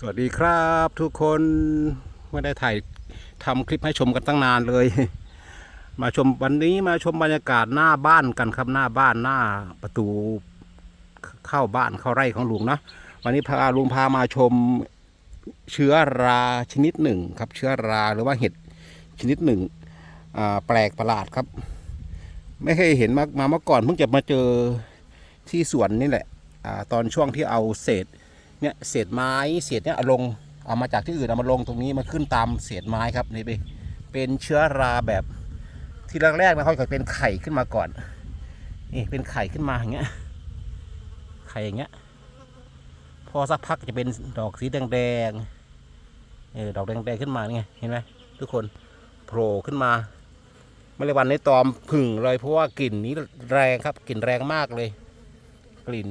สวัสดีครับทุกคนไม่ได้ถ่ายทำคลิปให้ชมกันตั้งนานเลย มาชมวันนี้มาชมบรรยากาศหน้าบ้านกันครับหน้าบ้านหน้าประตูเข้าบ้านเข้าไร่ของลุงนะวันนี้พาลุงพามาชมเชื้อราชนิดหนึ่งครับ เชื้อราหรือว่าเห็ดชนิดหนึ่งแปลกประหลาดครับ ไม่เคยเห็นมามาเมื่อก่อนเพิ่งจะมาเจอที่สวนนี่แหละอตอนช่วงที่เอาเศษ เนี่ยเศษไม้เศษเนี่ยเอาลงเอามาจากที่อื่นเอามาลงตรงนี้มาขึ้นตามเศษไม้ครับนี่ไปเป็นเชื้อราแบบที่แรกๆนะเขาจะเป็นไข่ขึ้นมาก่อนนี่เป็นไข่ขึ้นมาอย่างเงี้ยไข่อย่างเงี้ยพอสักพักจะเป็นดอกสีแดงๆเออดอกแดงๆขึ้นมาไงเห็นไหมทุกคนโผล่ขึ้นมาเมล็ดวันในตอมผึ่งเลยเพราะว่ากลิ่นนี้แรงครับกลิ่นแรงมากเลย กลิ่น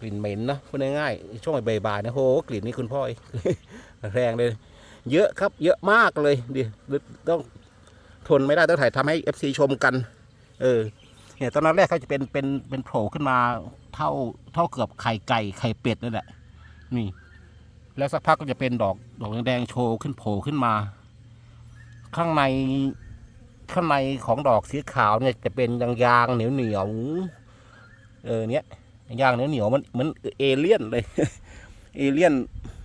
กลิ่นเหม็นนะพูดง่ายๆช่วงใบ่ายๆนะโหกลิ่นนี่คุณพ่อแรงเลย เยอะครับ เยอะมากเลยดิต้องทนไม่ได้ต้องถ่ายทำให้ FC ชมกัน เออเนี่ยตอนแรกเขาจะเป็นเป็นเป็นโผล่ขึ้นมาเท่าเท่าเกือบไข่ไก่ไข่เป็ดนั่นแหละนี่ แล้วสักพักก็จะเป็นดอกดอกแดงๆโชว์ขึ้นโผล่ขึ้นมา ข้างในข้างในของดอกสีขาวเนี่ยจะเป็นยางๆเหนียวๆเออเนี้ย ย่างเนียวเหนียวมันเหมือนเอเลี่ยนเลย เอเลี่ยน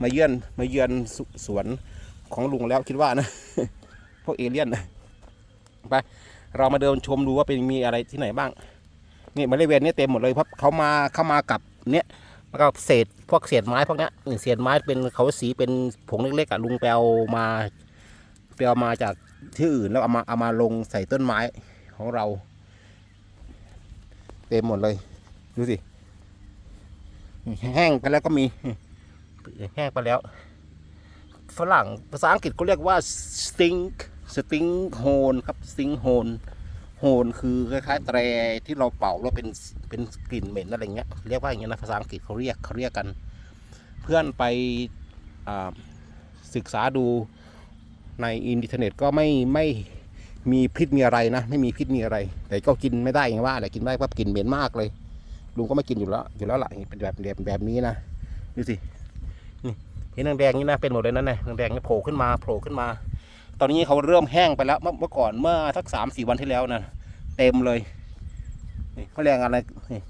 มาเยือนมาเยือนสสวนของลุงแล้วคิดว่านะพวกเอเลี่ยนไปเรามาเดินชมดูว่าเป็นมีอะไรที่ไหนบ้างนี่บริเวณนี้เต็มหมดเลยเพราะเขามาเข้ามากับเนี้ยแล้วก็เศษพวกเศษไม้พวกนี้นี่เศษไม้เป็นเขาสีเป็นผงเล็กๆอะลุงแปลมาแปลมาจากที่อื่นแล้วเอามาเอามาลงใส่ต้นไม้ของเรา เต็มหมดเลย ดูสิ แห้งไปแล้วก็มีแห้งไปแล้ว ฝรั่งภาษาอังกฤษเขาเรียกว่า stink stink hone ครับ stink hone hone คือคล้ายๆแตรที่เราเป่าแล้วเป็นเป็นกลิ่นเหม็นอะไรเงี้ยเรียกว่าอย่างเงี้ยนะภาษาอังกฤษเขาเรียกเขาเรียกกัน เพื่อนไปศึกษาดูในอินเทอร์เน็ตก็ไม่ไม่มีพิษมีอะไรนะ ไม่มีพิษมีอะไร แต่ก็กินไม่ได้อย่างว่าแหละกินไม่ได้เพราะกลิ่นเหม็นมากเลย ลุงก็ไม่กินอยู่แล้วอยู่แล้วล่ะเป็นแบบแบบแบบนี้นะดูสินี่เห็นแดงๆนี่นะเป็นหมดเลยนั่นไงแดงๆนี่โผล่ขึ้นมาโผล่ขึ้นมา ตอนนี้เขาเริ่มแห้งไปแล้วเมื่อก่อนเมื่อสักสามสี่วันที่แล้วนะเต็มเลยนี่แมลงอะไรนี่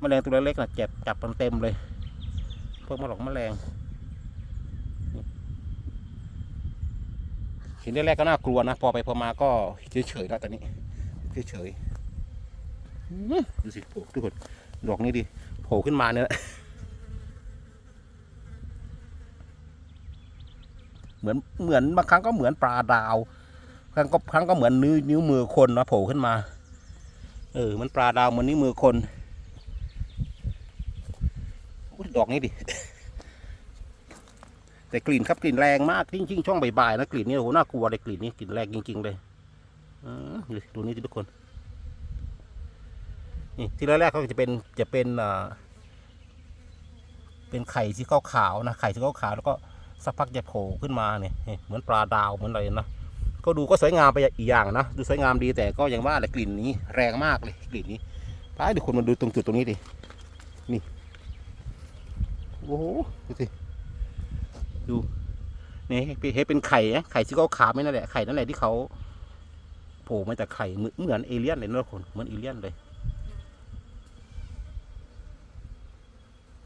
แมลงตัวเล็กๆนะเจ็บจับมันเต็มเลยพวกมะหลอกแมลงเห็นแรกๆก็น่ากลัวนะ พอไปพอมาก็เฉยๆแล้วตอนนี้เฉยๆ ดูสิโอ้ทุกคนดอกนี้ดิโผล่ขึ้นมาเนี่ยเหมือนเหมือนบางครั้งก็เหมือนปลาดาวครั้งก็ครั้งก็เหมือนนิ้วนิ้วมือคนนะโผล่ขึ้นมา เออ มันปลาดาวเหมือนนิ้วมือคนอดอกนี้ดิแต่กลิ่นครับกลิ่นแรงมากจริงๆช่วงใบๆนะกลิ่นนี่โอ้โหน่ากลัวเลยกลิ่นนี้กลิ่นแรงจริง ๆ เลยอือดูนี่ทุกคน นี่ที่แรกๆเขาจะเป็นจะเป็นเป็นไข่ที่ขาวๆนะไข่ที่ขาวๆแล้วก็สักพักจะโผล่ขึ้นมาเนี่ยเหมือนปลาดาวเหมือนอะไรนะก็ดูก็สวยงามไปอีกอย่างนะดูสวยงามดีแต่ก็ยังว่าแหละกลิ่นนี้แรงมากเลยกลิ่นนี้ไปเดี๋ยวคุณมาดูตรงจุดตรงนี้ดินี่โอ้โหดูสิดูนี่เห็เป็นไข่นะไข่ที่ขาวๆไม่นั่นแหละไข่นั่นแหละที่เขาโผล่มาจากไข่เหมือนเอเลี่ยนเลยนะคนเหมือนเอเลี่ยนเลย อุ๊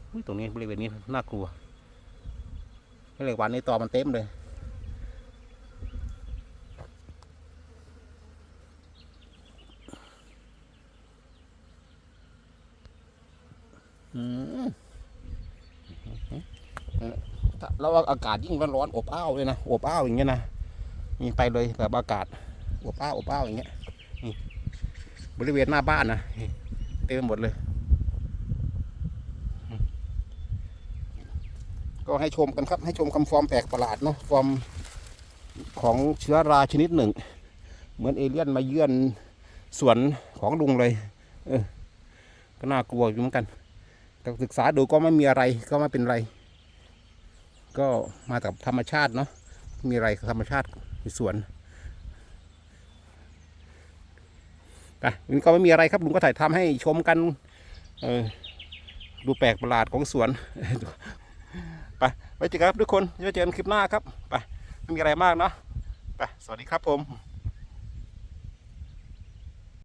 ย ตรงนี้บริเวณนี้น่ากลัวไม่เลยวันนี้ตอมันเต็มเลยอืมแล้วอากาศยิ่งร้อนๆอบอ้าวเลยนะ อบอ้าวอย่างเงี้ยนะนี่ไปเลยแบบอากาศ อบอ้าวอบอ้าวอย่างเงี้ย นี่ บริเวณหน้าบ้านนะ เต็มหมดเลย ก็ให้ชมกันครับ ให้ชมคำฟอร์มแปลกประหลาดเนาะฟอร์มของเชื้อราชนิดหนึ่ง เหมือนเอเลี่ยนมาเยือนสวนของลุงเลย เออ ก็น่ากลัวอยู่เหมือนกันแต่ศึกษาดูก็ไม่มีอะไรก็ไม่เป็นไร ก็มากับธรรมชาติเนาะมีอะไรธรรมชาติในสวนไปมันก็ไม่มีอะไรครับลุงก็ถ่ายทำให้ชมกัน เออดูแปลกประหลาดของสวน ไปไว้เจอกันครับทุกคนไว้เจอกันคลิปหน้าครับไปไม่มีอะไรมากเนาะไปสวัสดีครับผม